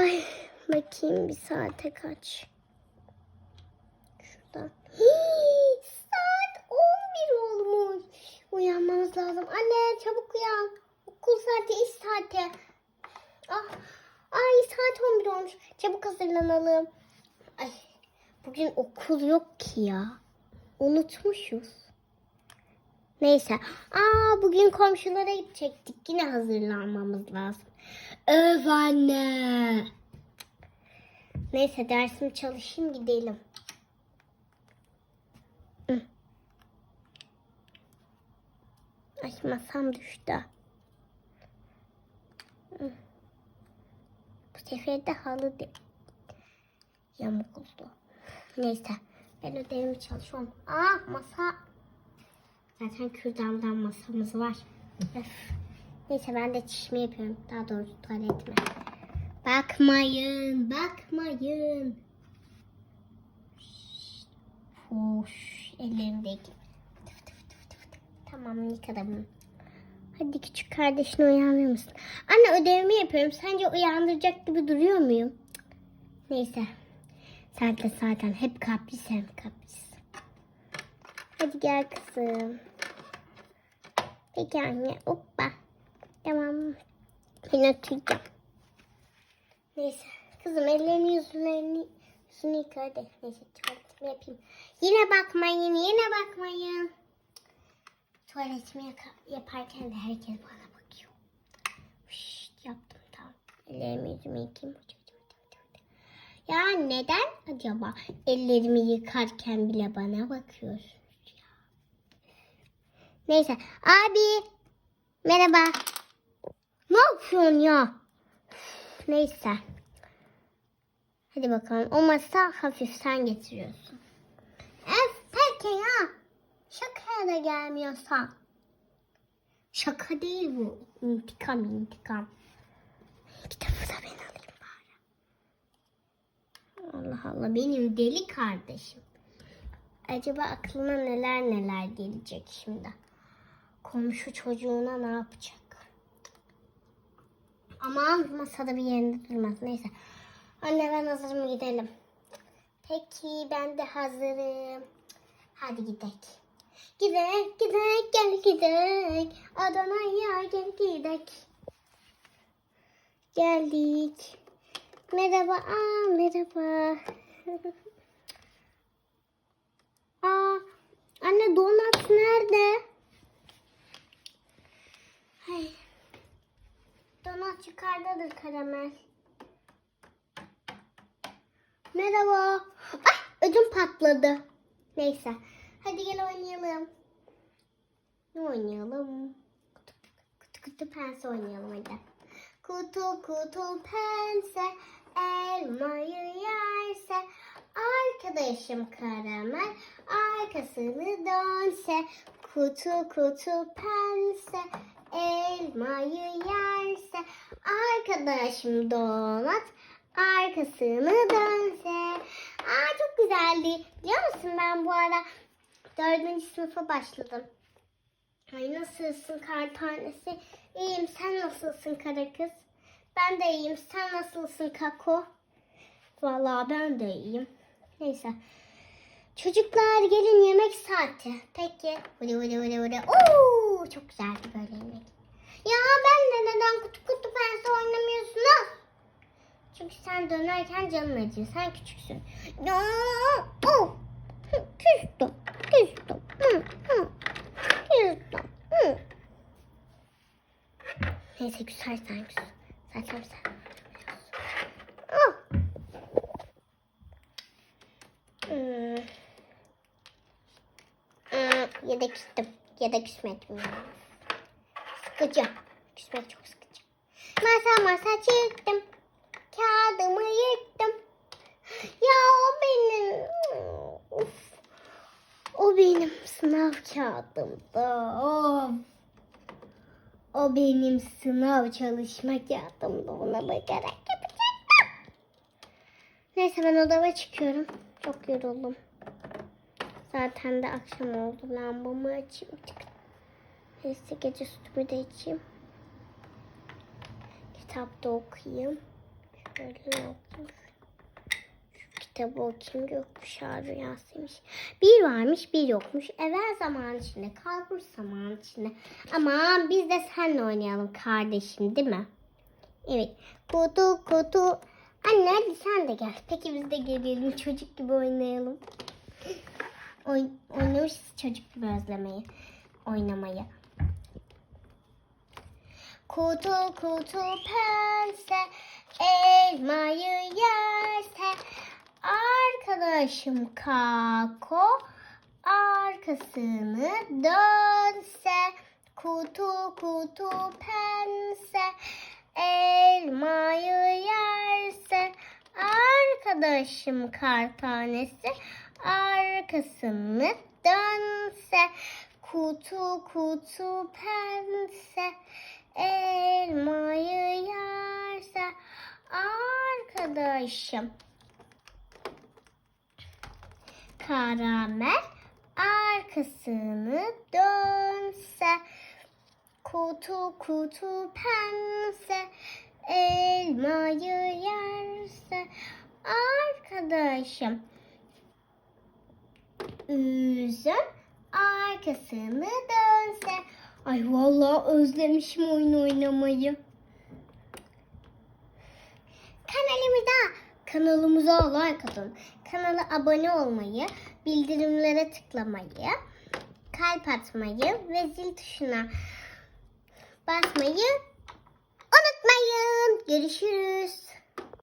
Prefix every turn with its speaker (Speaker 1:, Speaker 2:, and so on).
Speaker 1: Ay bakayım bir saate kaç. Şuradan. Hii, saat 11 olmuş. Uyanmamız lazım. Anne çabuk uyan. Okul saati iş saati. Ah, ay saat 11 olmuş. Çabuk hazırlanalım. Ay bugün okul yok ki ya. Unutmuşuz. Neyse. Aa bugün komşulara gidecektik. Yine hazırlanmamız lazım. Öf anne. Neyse dersimi çalışayım gidelim. Ay masam düştü. Bu sefer de halı de yamuk oldu. Neyse ben ödevimi çalışıyorum. Aa masa. Zaten kürdandan masamız var. Neyse ben de çişimi yapıyorum. Daha doğrusu tuvaletime. Bakmayın, bakmayın. Hoş, ellerimdeki. Tamam yıkadım. Hadi küçük kardeşini uyanır mısın? Anne ödevimi yapıyorum. Sence uyandıracak gibi duruyor muyum? Neyse. Sen de zaten hep kapris hem kapris. Hadi gel kızım. Peki anne. Hoppa. Oturacağım. Neyse. Kızım ellerini yüzlerini yüzünü yıka hadi. Neyse tuvaletimi yapayım. Yine bakmayın. Yine bakmayın. Tuvaletimi yaparken de herkes bana bakıyor. Şşt, yaptım tamam. Ellerimi yüzümü yıkayayım. Ya neden acaba ellerimi yıkarken bile bana bakıyorsunuz ya? Neyse. Abi. Merhaba. Ne yapıyorsun ya? Neyse. Hadi bakalım. O masa hafif sen getiriyorsun. Öf peki ya. Şakaya da gelmiyorsa. Şaka değil bu. İntikam intikam. Kitabı da ben alayım bari. Allah Allah benim deli kardeşim. Acaba aklına neler neler gelecek şimdi. Komşu çocuğuna ne yapacak? Aman masada bir yerinde durmaz. Neyse. Anne ben hazırım gidelim. Peki ben de hazırım. Hadi gidelim. Gidek gidek gel gidek. Adana'ya gel gidek. Geldik. Merhaba. Aa merhaba. Aa anne donat nerede? Donat yukarıdadır karamel. Merhaba. Ay ödüm patladı. Neyse. Hadi gel oynayalım. Ne oynayalım? Kutu kutu, kutu pense oynayalım hadi. Kutu kutu pense elmayı yerse arkadaşım karamel arkasını dönse kutu kutu pense elmayı yerse arkadaşım donat arkasını dönse. Aa çok güzeldi. Biliyor musun ben bu ara dördüncü sınıfa başladım. Ay nasılsın kar tanesi? İyiyim sen nasılsın kara kız? Ben de iyiyim sen nasılsın kako? Vallahi ben de iyiyim. Neyse. Çocuklar gelin yemek saati. Peki. Hadi hadi hadi hadi. Oo, çok güzeldi böyle. Ya ben de neden kutu kutu pense oynamıyorsunuz? Çünkü sen dönerken canın acıyor. Sen küçüksün. Ya, oh. Küstüm. Küstüm. Küstüm. Hı. Neyse küsersen küs. Zaten sen. Ya da küstüm. Ya da küsmedim ya. Sıkıcı. Küsmek çok sıkıcı. Masa masa çıktım. Kağıdımı yırttım. Ya o benim. Of. O benim sınav kağıdımdı. Of. O benim sınav çalışma kağıdımdı. Ona bakarak yapacaktım. Neyse ben odama çıkıyorum. Çok yoruldum. Zaten de akşam oldu. Lambamı açayım. Neyse gece sütümü de içeyim. Kitap da okuyayım. Şöyle okuyayım. Şu kitabı okuyayım. Gökkuşağı rüyasıymış. Bir varmış bir yokmuş. Evvel zaman içinde kalbur zaman içinde. Aman biz de seninle oynayalım kardeşim değil mi? Evet. Kutu kutu. Anne hadi sen de gel. Peki biz de gelelim çocuk gibi oynayalım. Oy, oynamışız çocuk gibi özlemeyi. Oynamayı. Kutu kutu pense elmayı yerse. Arkadaşım kako arkasını dönse. Kutu kutu pense elmayı yerse. Arkadaşım kar tanesi arkasını dönse. Kutu kutu pense elmayı yerse arkadaşım. Karamel arkasını dönse kutu kutu pense elmayı yerse arkadaşım. Üzüm arkasını dönse ay vallahi özlemişim oyun oynamayı. Kanalımıza kanalımıza like atın. Kanala abone olmayı bildirimlere tıklamayı kalp atmayı ve zil tuşuna basmayı unutmayın. Görüşürüz